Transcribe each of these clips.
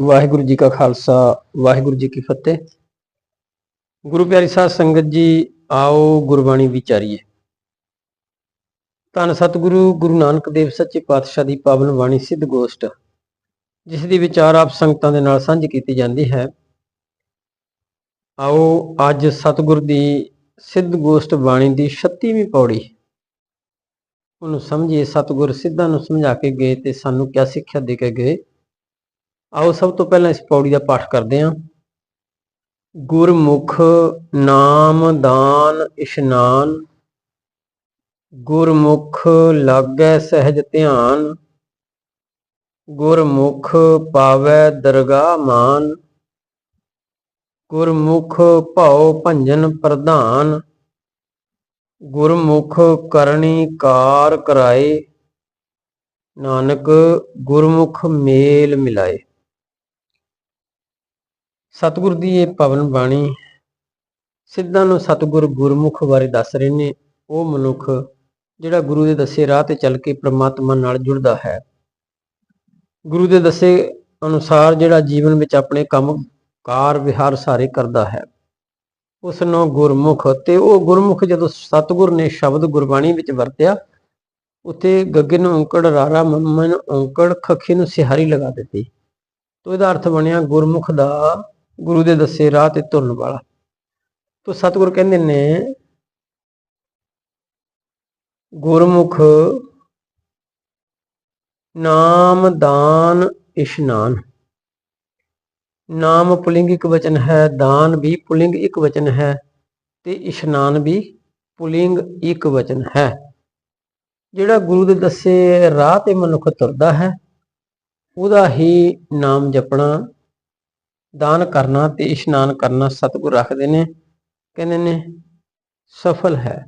ਵਾਹਿਗੁਰੂ ਜੀ ਕਾ ਖਾਲਸਾ, ਵਾਹਿਗੁਰੂ ਜੀ ਕੀ ਫਤਿਹ। ਗੁਰੂ ਪਿਆਰੀ ਸਾਧ ਸੰਗਤ ਜੀ, ਆਓ ਗੁਰਬਾਣੀ ਵਿਚਾਰੀਏ। ਧੰਨ ਸਤਿਗੁਰੂ ਗੁਰੂ ਨਾਨਕ ਦੇਵ ਸੱਚੇ ਪਾਤਸ਼ਾਹ ਦੀ ਪਾਵਨ ਬਾਣੀ ਸਿੱਧ ਗੋਸ਼ਟ, ਜਿਸ ਦੀ ਵਿਚਾਰ ਆਪ ਸੰਗਤਾਂ ਦੇ ਨਾਲ ਸਾਂਝੀ ਕੀਤੀ ਜਾਂਦੀ ਹੈ। ਆਓ ਅੱਜ ਸਤਿਗੁਰ ਦੀ ਸਿੱਧ ਗੋਸ਼ਟ ਬਾਣੀ ਦੀ 36ਵੀਂ ਪੌੜੀ, ਉਹਨੂੰ ਸਮਝੀਏ। ਸਤਿਗੁਰ ਸਿੱਧਾਂ ਨੂੰ ਸਮਝਾ ਕੇ ਗਏ ਤੇ ਸਾਨੂੰ ਕਿਆ ਸਿੱਖਿਆ ਦੇ ਕੇ ਗਏ? ਆਓ ਸਭ ਤੋਂ ਪਹਿਲਾਂ ਇਸ ਪੌੜੀ ਦਾ ਪਾਠ ਕਰਦੇ ਹਾਂ। ਗੁਰਮੁਖ ਨਾਮ ਦਾਨ ਇਸ਼ਨਾਨ, ਗੁਰਮੁਖ ਲਾਗੈ ਸਹਿਜ ਧਿਆਨ, ਗੁਰਮੁਖ ਪਾਵੈ ਦਰਗਾਹ ਮਾਨ, ਗੁਰਮੁਖ ਭਾਉ ਭੰਜਨ ਪ੍ਰਧਾਨ, ਗੁਰਮੁਖ ਕਰਨੀ ਕਾਰ ਕਰਾਏ, ਨਾਨਕ ਗੁਰਮੁਖ ਮੇਲ ਮਿਲਾਏ। ਸਤਿਗੁਰ ਦੀ ਇਹ ਪਵਨ ਬਾਣੀ ਸਿੱਧਾਂ ਨੂੰ ਸਤਿਗੁਰ ਗੁਰਮੁਖ ਬਾਰੇ ਦੱਸ ਰਹੇ ਨੇ। ਉਹ ਮਨੁੱਖ ਜਿਹੜਾ ਗੁਰੂ ਦੇ ਦੱਸੇ ਰਾਹ ਤੇ ਚੱਲ ਕੇ ਪ੍ਰਮਾਤਮਾ ਨਾਲ ਜੁੜਦਾ ਹੈ। ਗੁਰੂ ਦੇ ਦੱਸੇ ਅਨੁਸਾਰ ਜਿਹੜਾ ਜੀਵਨ ਵਿੱਚ ਆਪਣੇ ਕੰਮ ਕਾਰ ਵਿਹਾਰ ਸਾਰੇ ਕਰਦਾ ਹੈ। ਉਸ ਨੂੰ ਗੁਰਮੁਖ ਤੇ ਉਹ ਗੁਰਮੁਖ ਜਦੋਂ ਸਤਿਗੁਰ ਨੇ ਸ਼ਬਦ ਗੁਰਬਾਣੀ ਵਿੱਚ ਵਰਤਿਆ, ਉੱਥੇ ਗੱਗੇ ਨੂੰ ਔਂਕੜ, ਰਾਰਾ ਮੰਮਨ ਔਂਕੜ, ਖੱਖੀ ਨੂੰ ਸਿਹਾਰੀ ਲਗਾ ਦਿੱਤੀ। ਤੋ ਇਹਦਾ ਅਰਥ ਬਣਿਆ ਗੁਰਮੁਖ ਦਾ ਗੁਰੂ ਦੇ ਦੱਸੇ ਰਾਹ ਤੇ ਤੁਰਨ ਵਾਲਾ। ਤੋ ਸਤਿਗੁਰ ਕਹਿੰਦੇ ਨੇ, ਗੁਰਮੁਖ ਨਾਮ ਦਾਨ ਇਸ਼ਨਾਨ ਨਾਮ ਪੁਲਿੰਗ ਇੱਕ ਵਚਨ ਹੈ, ਦਾਨ ਵੀ ਪੁਲਿੰਗ ਇੱਕ ਵਚਨ ਹੈ ਤੇ ਇਸ਼ਨਾਨ ਵੀ ਪੁਲਿੰਗ ਇੱਕ ਵਚਨ ਹੈ। ਜਿਹੜਾ ਗੁਰੂ ਦੇ ਦੱਸੇ ਰਾਹ ਤੇ ਮਨੁੱਖ ਤੁਰਦਾ ਹੈ, ਉਹਦਾ ਹੀ ਨਾਮ ਜਪਣਾ ਦਾਨ ਕਰਨਾ ਤੇ ਇਸ਼ਨਾਨ ਕਰਨਾ ਸਤਿਗੁਰ ਰੱਖਦੇ ਨੇ। ਕਹਿੰਦੇ ਨੇ, ਸਫਲ ਹੈ।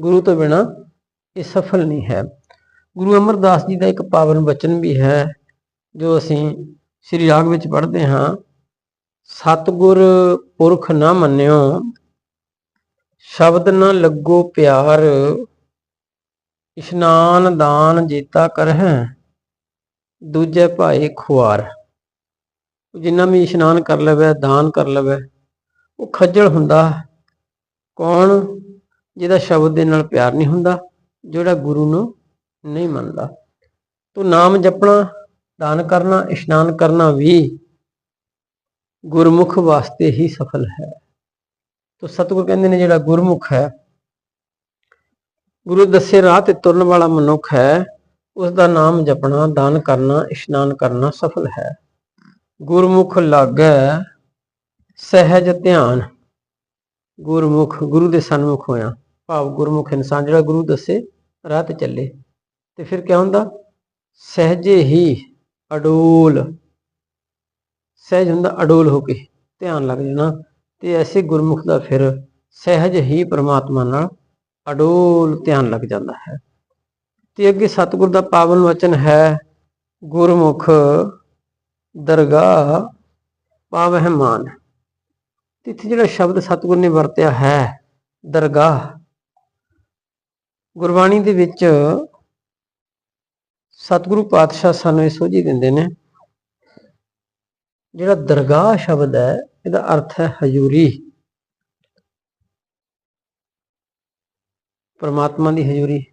ਗੁਰੂ ਤੋਂ ਬਿਨਾ ਇਹ ਸਫਲ ਨਹੀਂ ਹੈ। ਗੁਰੂ ਅਮਰਦਾਸ ਜੀ ਦਾ ਇੱਕ ਪਾਵਨ ਵਚਨ ਵੀ ਹੈ, ਜੋ ਅਸੀਂ ਸ੍ਰੀ ਰਾਗ ਵਿੱਚ ਪੜ੍ਹਦੇ ਹਾਂ, ਸਤਿਗੁਰ ਪੁਰਖ ਨਾ ਮੰਨਿਓ, ਸ਼ਬਦ ਨਾ ਲੱਗੋ ਪਿਆਰ, ਇਸ਼ਨਾਨ ਦਾਨ ਜੀਤਾ ਕਰਹਿ, ਦੂਜੇ ਭਾਏ ਖੁਆਰ। ਜਿੰਨਾ ਵੀ ਇਸ਼ਨਾਨ ਕਰ ਲਵੇ, ਦਾਨ ਕਰ ਲਵੇ, ਉਹ ਖੱਜਲ ਹੁੰਦਾ। ਕੌਣ? ਜਿਹਦਾ ਸ਼ਬਦ ਦੇ ਨਾਲ ਪਿਆਰ ਨਹੀਂ ਹੁੰਦਾ, ਜਿਹੜਾ ਗੁਰੂ ਨੂੰ ਨਹੀਂ ਮੰਨਦਾ। ਤੋ ਨਾਮ ਜਪਣਾ, ਦਾਨ ਕਰਨਾ, ਇਸ਼ਨਾਨ ਕਰਨਾ ਵੀ ਗੁਰਮੁਖ ਵਾਸਤੇ ਹੀ ਸਫਲ ਹੈ। ਤੋ ਸਤਿਗੁਰ ਕਹਿੰਦੇ ਨੇ, ਜਿਹੜਾ ਗੁਰਮੁਖ ਹੈ, ਗੁਰੂ ਦੱਸੇ ਰਾਹ ਤੇ ਤੁਰਨ ਵਾਲਾ ਮਨੁੱਖ ਹੈ ਉਸ ਦਾ ਨਾਮ ਜਪਣਾ, ਦਾਨ ਕਰਨਾ, ਇਸ਼ਨਾਨ ਕਰਨਾ ਸਫਲ ਹੈ। ਗੁਰਮੁਖ ਲਾਗੈ ਸਹਿਜ ਧਿਆਨ। ਗੁਰਮੁਖ, ਗੁਰੂ ਦੇ ਸਨਮੁਖ ਹੋਇਆ। ਭਾਵ ਗੁਰਮੁਖ ਇਨਸਾਨ ਜਿਹੜਾ ਗੁਰੂ ਦੱਸੇ, ਰਾਹ ਤੇ ਚੱਲੇ। ਤੇ ਫਿਰ ਕੀ ਹੁੰਦਾ? ਸਹਿਜੇ ਹੀ ਅਡੋਲ, ਸਹਿਜ ਹੁੰਦਾ ਅਡੋਲ ਹੋ ਕੇ ਧਿਆਨ ਲੱਗ ਜਾਣਾ। ਤੇ ਐਸੇ ਗੁਰਮੁਖ ਦਾ ਫਿਰ ਸਹਿਜ ਹੀ ਪ੍ਰਮਾਤਮਾ ਨਾਲ ਅਡੋਲ ਧਿਆਨ ਲੱਗ ਜਾਂਦਾ ਹੈ। ਤੇ ਅੱਗੇ ਸਤਿਗੁਰ ਦਾ ਪਾਵਨ ਵਚਨ ਹੈ, ਗੁਰਮੁਖ ਦਰਗਾਹ ਪਾਵਹਿਮਾਨ ਇੱਥੇ ਜਿਹੜਾ ਸ਼ਬਦ ਸਤਿਗੁਰ ਨੇ ਵਰਤਿਆ ਹੈ, ਦਰਗਾਹ, ਗੁਰਬਾਣੀ ਦੇ ਵਿੱਚ ਸਤਿਗੁਰੂ ਪਾਤਸ਼ਾਹ ਸਾਨੂੰ ਇਹ ਸੋਝੀ ਦਿੰਦੇ ਨੇ, ਜਿਹੜਾ ਦਰਗਾਹ ਸ਼ਬਦ ਹੈ, ਇਹਦਾ ਅਰਥ ਹੈ ਹਜ਼ੂਰੀ। ਪਰਮਾਤਮਾ ਦੀ ਹਜ਼ੂਰੀ।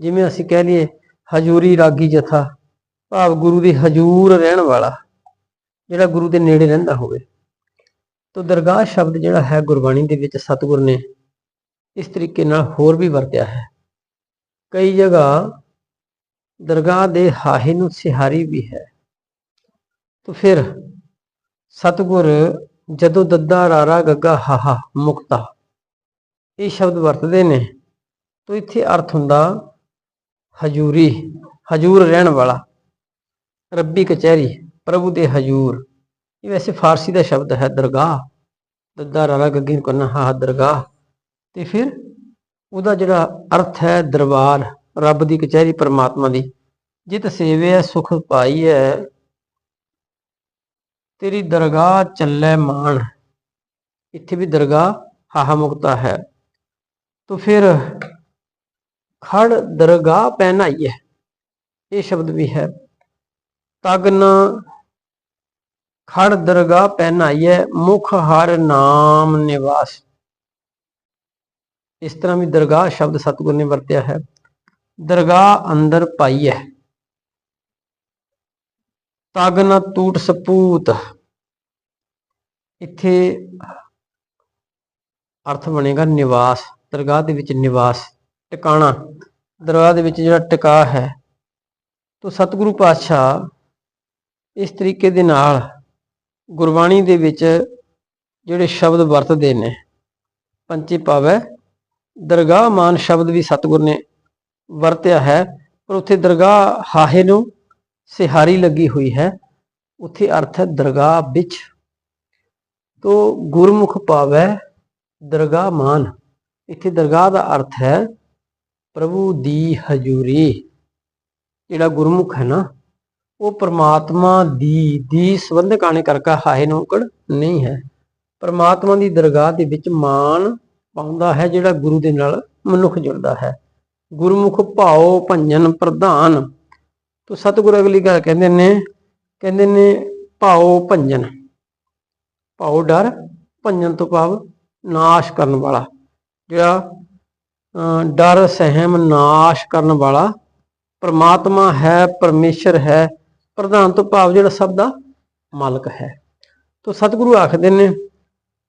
ਜਿਵੇਂ ਅਸੀਂ ਕਹਿ ਲਈਏ ਹਜ਼ੂਰੀ ਰਾਗੀ ਜਥਾ ਭਾਵ ਗੁਰੂ ਦੇ ਹਜ਼ੂਰ ਰਹਿਣ ਵਾਲਾ, ਜਿਹੜਾ ਗੁਰੂ ਦੇ ਨੇੜੇ ਰਹਿੰਦਾ ਹੋਵੇ। ਤੋ ਦਰਗਾਹ ਸ਼ਬਦ ਜਿਹੜਾ ਹੈ ਗੁਰਬਾਣੀ ਦੇ ਵਿੱਚ ਸਤਿਗੁਰ ਨੇ ਇਸ ਤਰੀਕੇ ਨਾਲ ਹੋਰ ਵੀ ਵਰਤਿਆ ਹੈ। ਕਈ ਜਗ੍ਹਾ ਦਰਗਾਹ ਦੇ ਹਾਹੇ ਨੂੰ ਸਿਹਾਰੀ ਵੀ ਹੈ। ਤੋ ਫਿਰ ਸਤਿਗੁਰ ਜਦੋਂ ਦੱਦਾ ਰਾਰਾ ਗੱਗਾ ਹਾਹਾ ਮੁਕਤਾ, ਇਹ ਸ਼ਬਦ ਵਰਤਦੇ ਨੇ। ਤੋ ਇੱਥੇ ਅਰਥ ਹੁੰਦਾ ਹਜੂਰੀ, ਹਜੂਰ ਰਹਿਣ ਵਾਲਾ। ਰੱਬੀ ਕਚਹਿਰੀ, ਪ੍ਰਭੂ ਦੇ ਹਜ਼ੂਰ। ਇਹ ਵੈਸੇ ਫਾਰਸੀ ਦਾ ਸ਼ਬਦ ਹੈ, ਦਰਗਾਹ। ਦੱਦਾ ਰਾਲਾ ਗੱਗੀ ਨੂੰ ਕਹਿੰਦਾ ਹਾ ਦਰਗਾਹ। ਤੇ ਫਿਰ ਉਹਦਾ ਜਿਹੜਾ ਅਰਥ ਹੈ, ਦਰਬਾਰ, ਰੱਬ ਦੀ ਕਚਹਿਰੀ, ਪਰਮਾਤਮਾ ਦੀ। ਜਿਤ ਸੇਵੇ ਸੁਖ ਪਾਈ ਹੈ। ਤੇਰੀ ਦਰਗਾਹ ਚੱਲੇ ਮਾਣ। ਇੱਥੇ ਵੀ ਦਰਗਾਹ ਹਾਹਾ ਮੁਕਤਾ ਹੈ। ਤੋ ਫਿਰ ਖੜ ਦਰਗਾਹ ਪਹਿਨਾਈ ਹੈ। ਇਹ ਸ਼ਬਦ ਵੀ ਹੈ। तगन खड़ दरगाह पहनाइए मुख हर नाम निवास इस तरह भी दरगाह शब्द सतगुरु ने वरत्या है दरगाह अंदर पाई है तगन तूट सपूत इत अर्थ बनेगा निवास दरगाह निवास टिकाणा दरगाह जो टिका है तो सतगुरु पातशाह ਇਸ ਤਰੀਕੇ ਦੇ ਨਾਲ ਗੁਰਬਾਣੀ ਦੇ ਵਿੱਚ ਜਿਹੜੇ ਸ਼ਬਦ ਵਰਤਦੇ ਨੇ, ਪੰਚੇ ਪਾਵੈ ਦਰਗਾਹ ਮਾਨ ਸ਼ਬਦ ਵੀ ਸਤਿਗੁਰ ਨੇ ਵਰਤਿਆ ਹੈ, ਪਰ ਉੱਥੇ ਦਰਗਾਹ ਹਾਹੇ ਨੂੰ ਸਿਹਾਰੀ ਲੱਗੀ ਹੋਈ ਹੈ, ਉੱਥੇ ਅਰਥ ਹੈ ਦਰਗਾਹ ਵਿੱਚ। ਤੋ ਗੁਰਮੁਖ ਪਾਵੈ ਦਰਗਾਹ ਮਾਨ। ਇੱਥੇ ਦਰਗਾਹ ਦਾ ਅਰਥ ਹੈ ਪ੍ਰਭੂ ਦੀ ਹਜ਼ੂਰੀ। ਜਿਹੜਾ ਗੁਰਮੁਖ ਹੈ ਨਾ ਉਹ ਪ੍ਰਮਾਤਮਾ ਦੀ ਦੀ ਸੰਬੰਧਕ ਆਣੇ ਕਰਕਾ ਹਾਏ ਨੌਕੜ ਨਹੀਂ ਹੈ। ਪ੍ਰਮਾਤਮਾ ਦੀ ਦਰਗਾਹ ਦੇ ਵਿੱਚ ਮਾਨ ਪਾਉਂਦਾ ਹੈ ਜਿਹੜਾ ਗੁਰੂ ਦੇ ਨਾਲ ਮਨੁੱਖ ਜੁੜਦਾ ਹੈ। ਗੁਰਮੁਖ ਭਾਉ ਭੰਜਨ ਪ੍ਰਧਾਨ। ਤੋ ਸਤਿਗੁਰੂ ਅਗਲੀ ਗੱਲ ਕਹਿੰਦੇ ਨੇ ਕਹਿੰਦੇ ਨੇ ਭਾਉ ਭੰਜਨ। ਭਾਉ ਡਰ ਭੰਜਨ ਤੋਂ ਭਾਵ ਨਾਸ਼ ਕਰਨ ਵਾਲਾ। ਜਿਹੜਾ ਅਹ, ਡਰ ਸਹਿਮ ਨਾਸ਼ ਕਰਨ ਵਾਲਾ ਪਰਮਾਤਮਾ ਹੈ ਪਰਮੇਸ਼ਰ ਹੈ ਪ੍ਰਧਾਨ ਤੋਂ ਭਾਵ ਜਿਹੜਾ ਸਭ ਦਾ ਮਾਲਕ ਹੈ। ਤੋ ਸਤਿਗੁਰੂ ਆਖਦੇ ਨੇ,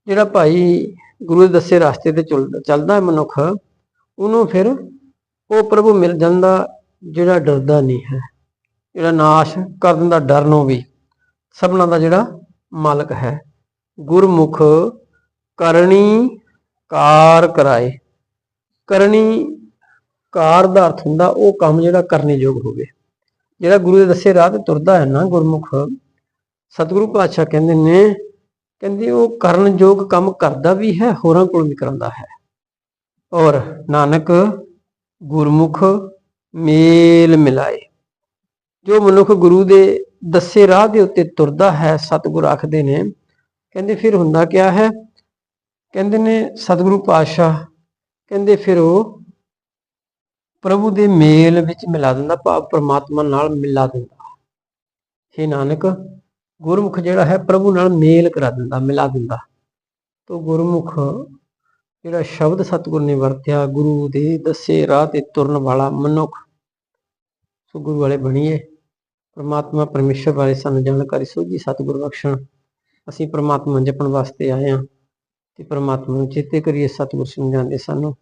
ਜਿਹੜਾ ਭਾਈ ਗੁਰੂ ਦੇ ਦੱਸੇ ਰਸਤੇ ਤੇ ਚੱਲ- ਚੱਲਦਾ ਹੈ ਮਨੁੱਖ, ਉਹਨੂੰ ਫਿਰ ਉਹ ਪ੍ਰਭੂ ਮਿਲ ਜਾਂਦਾ ਜਿਹੜਾ ਡਰਦਾ ਨਹੀਂ ਹੈ। ਜਿਹੜਾ ਨਾਸ਼ ਕਰਨ ਦਾ ਡਰ ਨੂੰ ਵੀ ਸਭਨਾਂ ਦਾ ਜਿਹੜਾ ਮਾਲਕ ਹੈ। ਗੁਰਮੁਖ ਕਰਨੀ ਕਾਰ ਕਰਾਏ। ਕਰਨੀ ਕਾਰ ਦਾ ਅਰਥ ਹੁੰਦਾ ਉਹ ਕੰਮ ਜਿਹੜਾ ਕਰਨੇ ਯੋਗ ਹੋਵੇ। ਜਿਹੜਾ ਗੁਰੂ ਦੇ ਦੱਸੇ ਰਾਹ ਤੇ ਤੁਰਦਾ ਹੈ ਨਾ ਗੁਰਮੁਖ, ਸਤਿਗੁਰੂ ਪਾਤਸ਼ਾਹ ਕਹਿੰਦੇ ਨੇ, ਕਹਿੰਦੇ ਉਹ ਕਰਨ ਯੋਗ ਕੰਮ ਕਰਦਾ ਵੀ ਹੈ, ਹੋਰਾਂ ਕੋਲ ਵੀ ਕਰਾਉਂਦਾ ਹੈ। ਔਰ ਨਾਨਕ, ਗੁਰਮੁਖ ਮੇਲ ਮਿਲਾਏ। ਜੋ ਮਨੁੱਖ ਗੁਰੂ ਦੇ ਦੱਸੇ ਰਾਹ ਦੇ ਉੱਤੇ ਤੁਰਦਾ ਹੈ, ਸਤਿਗੁਰ ਆਖਦੇ ਨੇ, ਕਹਿੰਦੇ ਫਿਰ ਹੁੰਦਾ ਕਿਆ ਹੈ? ਕਹਿੰਦੇ ਨੇ ਸਤਿਗੁਰੂ ਪਾਤਸ਼ਾਹ, ਕਹਿੰਦੇ ਫਿਰ ਉਹ ਪ੍ਰਭੂ ਦੇ ਮੇਲ ਵਿੱਚ ਮਿਲਾ ਦਿੰਦਾ, ਭਾਵ ਪਰਮਾਤਮਾ ਨਾਲ ਮਿਲਾ ਦਿੰਦਾ। हे ਨਾਨਕ, ਗੁਰਮੁਖ ਜਿਹੜਾ ਹੈ ਪ੍ਰਭੂ ਨਾਲ ਮੇਲ ਕਰਾ ਦਿੰਦਾ, ਮਿਲਾ ਦਿੰਦਾ। ਤੋ ਗੁਰਮੁਖ ਜਿਹੜਾ ਸ਼ਬਦ ਸਤਿਗੁਰ ਨੇ ਵਰਤਿਆ, ਗੁਰੂ ਦੇ ਦੱਸੇ ਰਾਹ ਤੇ ਤੁਰਨ ਵਾਲਾ ਮਨੁੱਖ, ਸੋ ਗੁਰੂ ਵਾਲੇ ਬਣੀਏ। ਪ੍ਰਮਾਤਮਾ ਪਰਮੇਸ਼ਰ ਬਾਰੇ ਸਾਨੂੰ ਜਾਣਕਾਰੀ ਸੋਝੀ ਸਤਿਗੁਰ ਬਖਸ਼ਣ। ਅਸੀਂ ਪ੍ਰਮਾਤਮਾ ਜਪਣ ਵਾਸਤੇ ਆਏ ਹਾਂ ਤੇ ਪ੍ਰਮਾਤਮਾ ਨੂੰ ਚੇਤੇ ਕਰੀਏ, ਸਤਿਗੁਰ ਸਮਝਾਉਂਦੇ ਸਾਨੂੰ।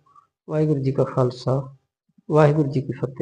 ਵਾਹਿਗੁਰੂ ਜੀ ਕਾ ਖਾਲਸਾ। ਵਾਹਿਗੁਰੂ ਜੀ ਕੀ ਫਤਿਹ।